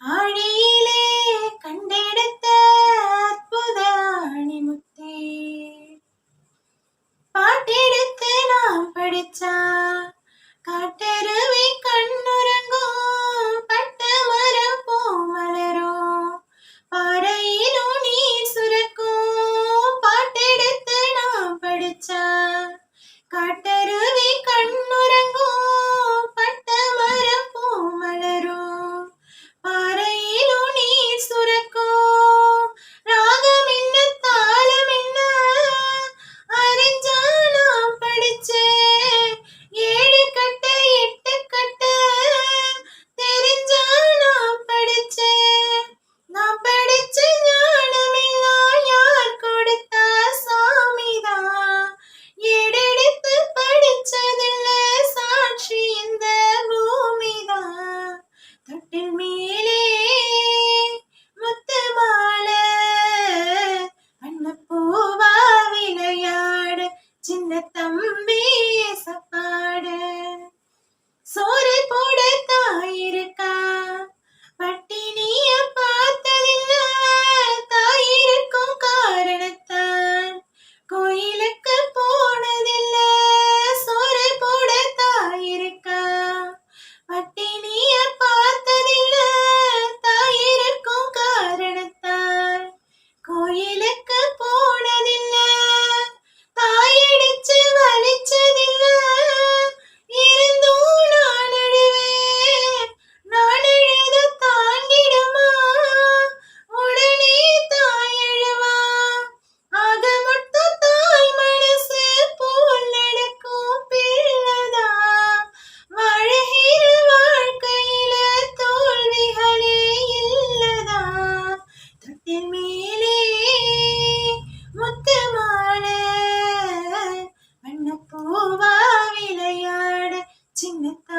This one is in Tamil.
ஆழியிலே கண்டெடுத்த அற்புத ஆணிமுத்தே பாட்டெடுத்து நாம் படிச்சா காட்டெருவி கண்ணுறங்கும் பட்ட மரம் போ மலரும் பாறையிலும் நீர் சுரக்கும் பாட்டெடுத்து நாம் படிச்சா காட்டெருவி கண் あって、尽力等